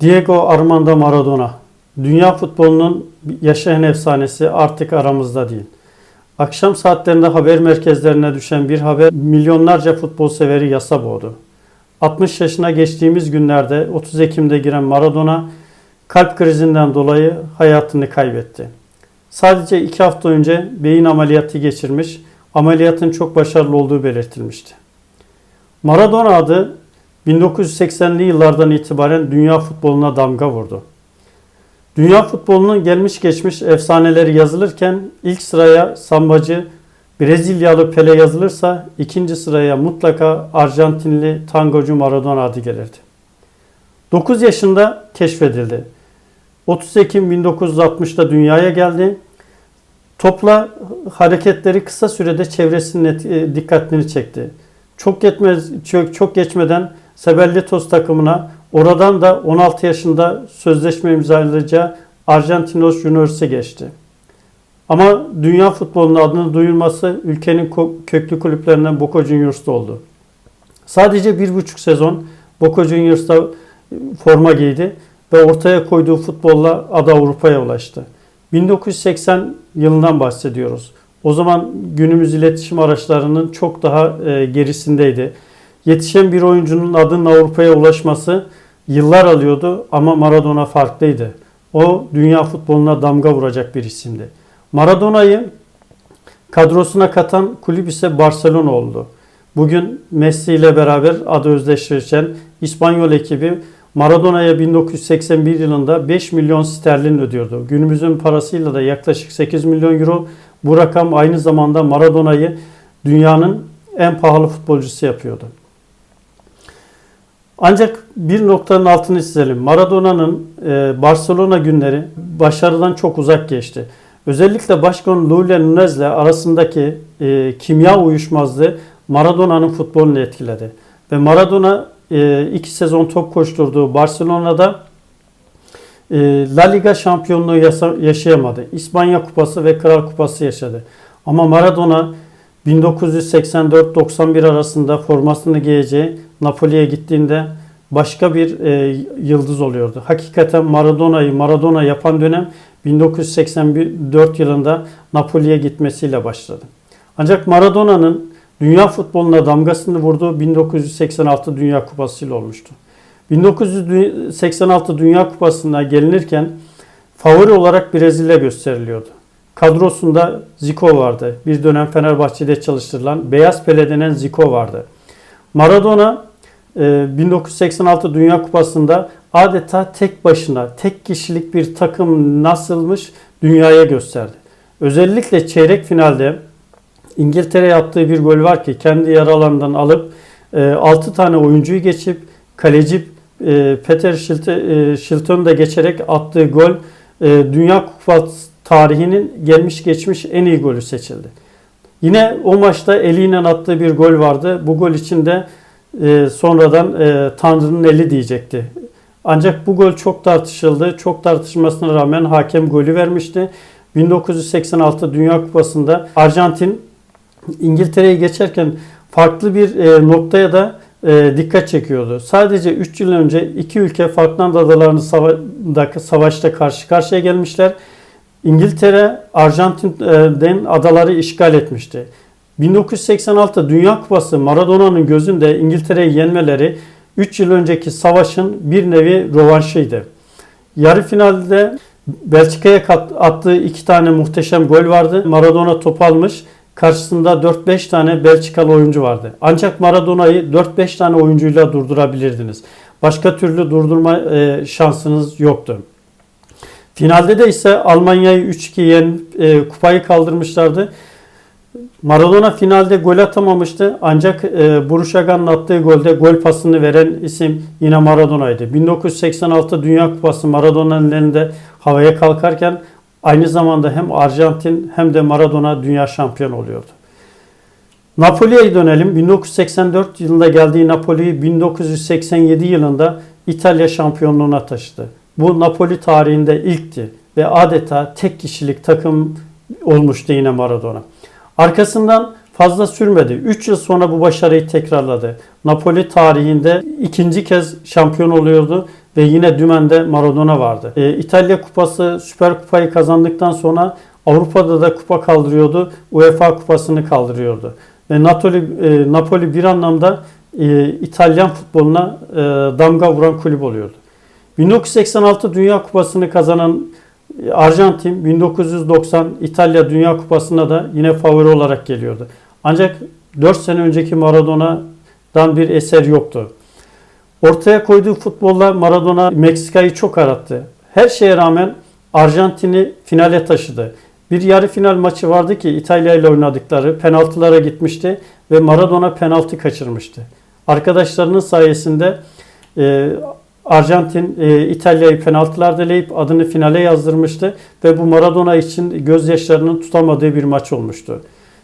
Diego Armando Maradona, dünya futbolunun yaşayan efsanesi artık aramızda değil. Akşam saatlerinde haber merkezlerine düşen bir haber milyonlarca futbol severi yasa boğdu. 60 yaşına geçtiğimiz günlerde 30 Ekim'de giren Maradona kalp krizinden dolayı hayatını kaybetti. Sadece 2 hafta önce beyin ameliyatı geçirmiş, ameliyatın çok başarılı olduğu belirtilmişti. Maradona adı 1980'li yıllardan itibaren dünya futboluna damga vurdu. Dünya futbolunun gelmiş geçmiş efsaneleri yazılırken ilk sıraya sambacı Brezilyalı Pele yazılırsa ikinci sıraya mutlaka Arjantinli tangocu Maradona adı gelirdi. 9 yaşında keşfedildi. 30 Ekim 1960'da dünyaya geldi. Topla hareketleri kısa sürede çevresinin e, dikkatini çekti. Çok çok, çok geçmeden Sebellitos takımına oradan da 16 yaşında sözleşme imzalayacağı Argentinos Juniors'e geçti. Ama dünya futbolunun adını duyurması ülkenin köklü kulüplerinden Boca Juniors'ta oldu. Sadece bir buçuk sezon Boca Juniors'ta forma giydi ve ortaya koyduğu futbolla adı Avrupa'ya ulaştı. 1980 yılından bahsediyoruz. O zaman günümüz iletişim araçlarının çok daha e, gerisindeydi. Yetişen bir oyuncunun adının Avrupa'ya ulaşması yıllar alıyordu ama Maradona farklıydı. O dünya futboluna damga vuracak bir isimdi. Maradona'yı kadrosuna katan kulüp ise Barcelona oldu. Bugün Messi ile beraber adı özdeşleşen İspanyol ekibi Maradona'ya 1981 yılında 5 milyon sterlin ödüyordu. Günümüzün parasıyla da yaklaşık 8 milyon euro. Bu rakam aynı zamanda Maradona'yı dünyanın en pahalı futbolcusu yapıyordu. Ancak bir noktanın altını çizelim. Maradona'nın e, Barcelona günleri başarıdan çok uzak geçti. Özellikle başkan Luis Nunez'le arasındaki e, kimya uyuşmazlığı Maradona'nın futbolunu etkiledi. Ve Maradona e, iki sezon top koşturduğu Barcelona'da La Liga şampiyonluğu yaşayamadı. İspanya Kupası ve Kral Kupası yaşadı. Ama Maradona 1984-91 arasında formasını giyeceği Napoli'ye gittiğinde başka bir e, yıldız oluyordu. Hakikaten Maradona'yı Maradona yapan dönem 1984 yılında Napoli'ye gitmesiyle başladı. Ancak Maradona'nın dünya futboluna damgasını vurduğu 1986 Dünya Kupası ile olmuştu. 1986 Dünya Kupası'na gelinirken favori olarak Brezilya gösteriliyordu. Kadrosunda Zico vardı. Bir dönem Fenerbahçe'de çalıştırılan Beyaz Pele denen Zico vardı. Maradona 1986 Dünya Kupası'nda adeta tek başına, tek kişilik bir takım nasılmış dünyaya gösterdi. Özellikle çeyrek finalde İngiltere yaptığı bir gol var ki kendi alanından alıp 6 tane oyuncuyu geçip kaleci e, Peter Shilton- e, Shilton'u da geçerek attığı gol e, Dünya Kupası tarihinin gelmiş geçmiş en iyi golü seçildi. Yine o maçta eliyle attığı bir gol vardı. Bu gol için de e, sonradan e, Tanrı'nın eli diyecekti. Ancak bu gol çok tartışıldı. Çok tartışmasına rağmen hakem golü vermişti. 1986 Dünya Kupası'nda Arjantin İngiltere'yi geçerken farklı bir e, noktaya da e, dikkat çekiyordu. Sadece 3 yıl önce iki ülke Falkland Adaları'nın sava- savaşta karşı karşıya gelmişler. İngiltere Arjantin'den adaları işgal etmişti. 1986 Dünya Kupası Maradona'nın gözünde İngiltere'yi yenmeleri 3 yıl önceki savaşın bir nevi rövanşıydı. Yarı finalde Belçika'ya attığı iki tane muhteşem gol vardı. Maradona top almış. Karşısında 4-5 tane Belçikalı oyuncu vardı. Ancak Maradona'yı 4-5 tane oyuncuyla durdurabilirdiniz. Başka türlü durdurma e, şansınız yoktu. Finalde de ise Almanya'yı 3-2 yen e, kupayı kaldırmışlardı. Maradona finalde gol atamamıştı ancak e, Buruşagan'ın attığı golde gol pasını veren isim yine Maradona'ydı. 1986 Dünya Kupası Maradona'nın elinde havaya kalkarken aynı zamanda hem Arjantin hem de Maradona dünya şampiyonu oluyordu. Napoli'ye dönelim. 1984 yılında geldiği Napoli'yi 1987 yılında İtalya şampiyonluğuna taşıdı. Bu Napoli tarihinde ilkti ve adeta tek kişilik takım olmuştu yine Maradona. Arkasından fazla sürmedi. 3 yıl sonra bu başarıyı tekrarladı. Napoli tarihinde ikinci kez şampiyon oluyordu ve yine dümende Maradona vardı. E, İtalya Kupası Süper Kupayı kazandıktan sonra Avrupa'da da kupa kaldırıyordu. UEFA Kupası'nı kaldırıyordu. Ve Napoli, e, Napoli bir anlamda e, İtalyan futboluna e, damga vuran kulüp oluyordu. 1986 Dünya Kupası'nı kazanan Arjantin 1990 İtalya Dünya Kupası'na da yine favori olarak geliyordu. Ancak 4 sene önceki Maradona'dan bir eser yoktu. Ortaya koyduğu futbolla Maradona Meksika'yı çok arattı. Her şeye rağmen Arjantin'i finale taşıdı. Bir yarı final maçı vardı ki İtalya ile oynadıkları penaltılara gitmişti ve Maradona penaltı kaçırmıştı. Arkadaşlarının sayesinde e, Arjantin e, İtalya'yı penaltılar deleyip adını finale yazdırmıştı ve bu Maradona için gözyaşlarının tutamadığı bir maç olmuştu.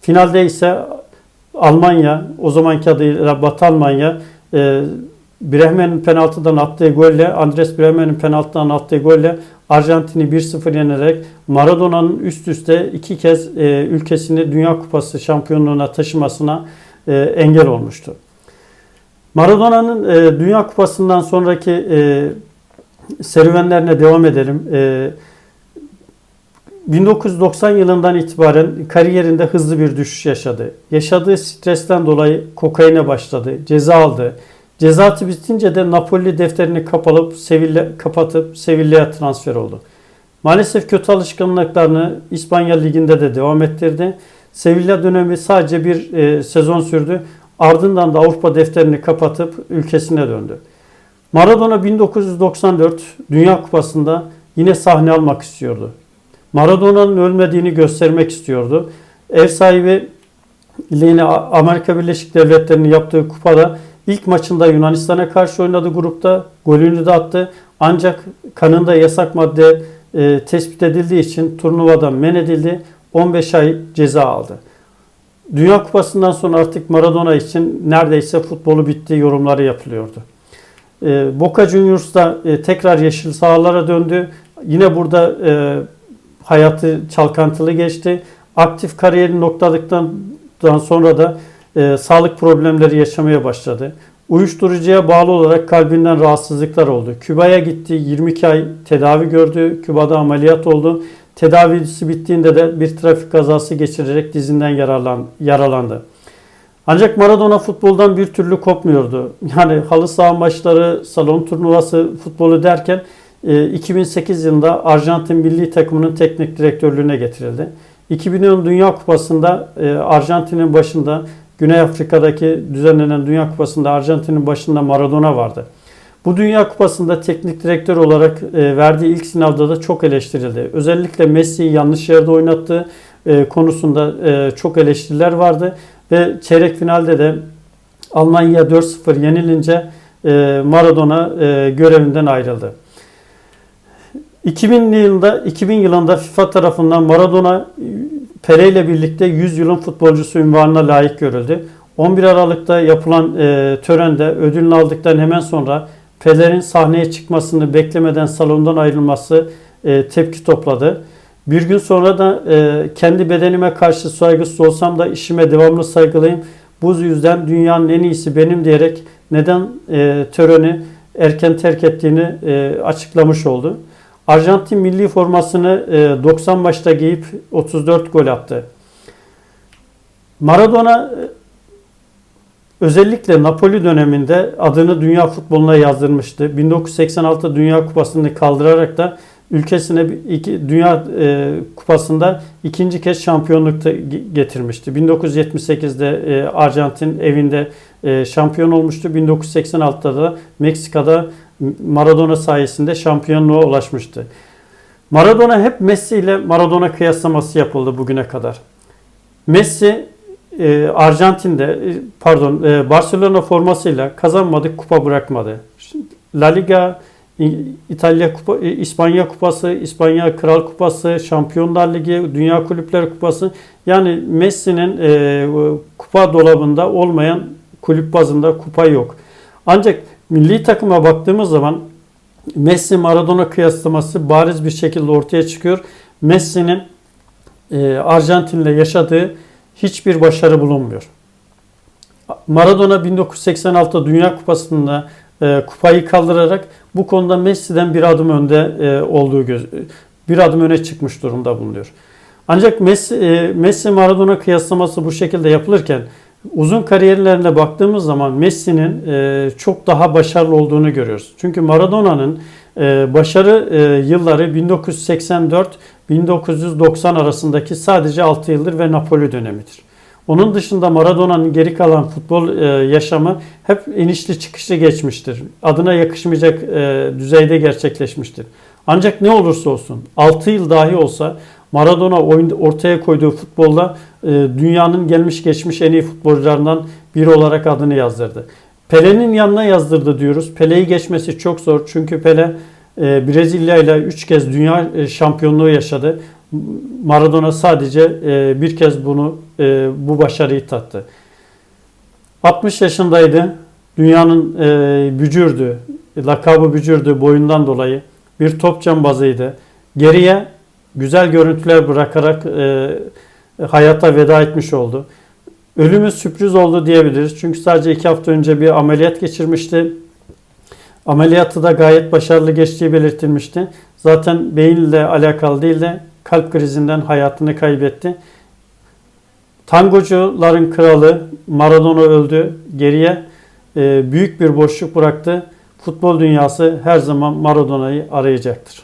Finalde ise Almanya, o zamanki adıyla Batı Almanya, e, Bremen'in penaltıdan attığı golle, Andres Bremen'in penaltıdan attığı golle Arjantin'i 1-0 yenerek Maradona'nın üst üste iki kez e, ülkesini Dünya Kupası şampiyonluğuna taşımasına e, engel olmuştu. Maradona'nın e, Dünya Kupası'ndan sonraki e, serüvenlerine devam edelim. E, 1990 yılından itibaren kariyerinde hızlı bir düşüş yaşadı. Yaşadığı stresten dolayı kokaine başladı, ceza aldı. Cezası bitince de Napoli defterini kapalıp Sevilla, kapatıp Sevilla'ya transfer oldu. Maalesef kötü alışkanlıklarını İspanya Ligi'nde de devam ettirdi. Sevilla dönemi sadece bir e, sezon sürdü. Ardından da Avrupa defterini kapatıp ülkesine döndü. Maradona 1994 Dünya Kupası'nda yine sahne almak istiyordu. Maradona'nın ölmediğini göstermek istiyordu. Ev sahibi yine Amerika Birleşik Devletleri'nin yaptığı kupada ilk maçında Yunanistan'a karşı oynadı grupta. Golünü de attı. Ancak kanında yasak madde e, tespit edildiği için turnuvadan men edildi. 15 ay ceza aldı. Dünya Kupası'ndan sonra artık Maradona için neredeyse futbolu bitti yorumları yapılıyordu. E, Boca Juniors da e, tekrar yeşil sahalara döndü. Yine burada e, hayatı çalkantılı geçti. Aktif kariyerini noktaladıktan sonra da e, sağlık problemleri yaşamaya başladı. Uyuşturucuya bağlı olarak kalbinden rahatsızlıklar oldu. Küba'ya gitti, 22 ay tedavi gördü. Küba'da ameliyat oldu. Tedavisi bittiğinde de bir trafik kazası geçirerek dizinden yararlan, yaralandı. Ancak Maradona futboldan bir türlü kopmuyordu. Yani halı saha maçları, salon turnuvası futbolu derken 2008 e, yılında Arjantin milli takımının teknik direktörlüğüne getirildi. 2010 Dünya Kupası'nda e, Arjantin'in başında Güney Afrika'daki düzenlenen Dünya Kupası'nda Arjantin'in başında Maradona vardı. Bu Dünya Kupası'nda teknik direktör olarak e, verdiği ilk sınavda da çok eleştirildi. Özellikle Messi'yi yanlış yerde oynattığı konusunda çok eleştiriler vardı. Ve çeyrek finalde de Almanya 4-0 yenilince Maradona görevinden ayrıldı. 2000 yılında 2000 yılında FIFA tarafından Maradona Pele ile birlikte 100 yılın futbolcusu ünvanına layık görüldü. 11 Aralık'ta yapılan e, törende ödülünü aldıktan hemen sonra Pele'nin sahneye çıkmasını beklemeden salondan ayrılması e, tepki topladı. Bir gün sonra da e, kendi bedenime karşı saygısız olsam da işime devamlı saygılıyım. Bu yüzden dünyanın en iyisi benim diyerek neden e, töreni erken terk ettiğini e, açıklamış oldu. Arjantin milli formasını 90 e, maçta giyip 34 gol attı. Maradona özellikle Napoli döneminde adını dünya futboluna yazdırmıştı. 1986 Dünya Kupası'nı kaldırarak da ülkesine iki, Dünya e, Kupası'nda ikinci kez şampiyonluk getirmişti. 1978'de Arjantin evinde şampiyon olmuştu. 1986'da da Meksika'da Maradona sayesinde şampiyonluğa ulaşmıştı. Maradona hep Messi ile Maradona kıyaslaması yapıldı bugüne kadar. Messi e, Arjantin'de e, pardon e, Barcelona formasıyla kazanmadı, kupa bırakmadı. La Liga, İtalya Kupa, İspanya Kupası, İspanya Kral Kupası, Şampiyonlar Ligi, Dünya Kulüpler Kupası. Yani Messi'nin kupa dolabında olmayan kulüp bazında kupa yok. Ancak milli takıma baktığımız zaman Messi Maradona kıyaslaması bariz bir şekilde ortaya çıkıyor. Messi'nin e, Arjantin'le yaşadığı hiçbir başarı bulunmuyor. Maradona 1986 Dünya Kupası'nda e, kupayı kaldırarak bu konuda Messi'den bir adım önde e, olduğu göz bir adım öne çıkmış durumda bulunuyor. Ancak Messi, e, Messi Maradona kıyaslaması bu şekilde yapılırken uzun kariyerlerine baktığımız zaman Messi'nin e, çok daha başarılı olduğunu görüyoruz. Çünkü Maradona'nın e, başarı e, yılları 1984-1990 arasındaki sadece 6 yıldır ve Napoli dönemidir. Onun dışında Maradona'nın geri kalan futbol e, yaşamı hep inişli çıkışlı geçmiştir. Adına yakışmayacak e, düzeyde gerçekleşmiştir. Ancak ne olursa olsun 6 yıl dahi olsa Maradona ortaya koyduğu futbolda e, dünyanın gelmiş geçmiş en iyi futbolcularından biri olarak adını yazdırdı. Pele'nin yanına yazdırdı diyoruz. Pele'yi geçmesi çok zor çünkü Pele Brezilya ile 3 kez dünya e, şampiyonluğu yaşadı. Maradona sadece e, bir kez bunu e, bu başarıyı tattı. 60 yaşındaydı. Dünyanın bücürdü. Lakabı bücürdü boyundan dolayı. Bir top cambazıydı. Geriye güzel görüntüler bırakarak hayata veda etmiş oldu. Ölümü sürpriz oldu diyebiliriz. Çünkü sadece iki hafta önce bir ameliyat geçirmişti. Ameliyatı da gayet başarılı geçtiği belirtilmişti. Zaten beyinle alakalı değil de kalp krizinden hayatını kaybetti. Tangocuların kralı Maradona öldü. Geriye e, büyük bir boşluk bıraktı. Futbol dünyası her zaman Maradona'yı arayacaktır.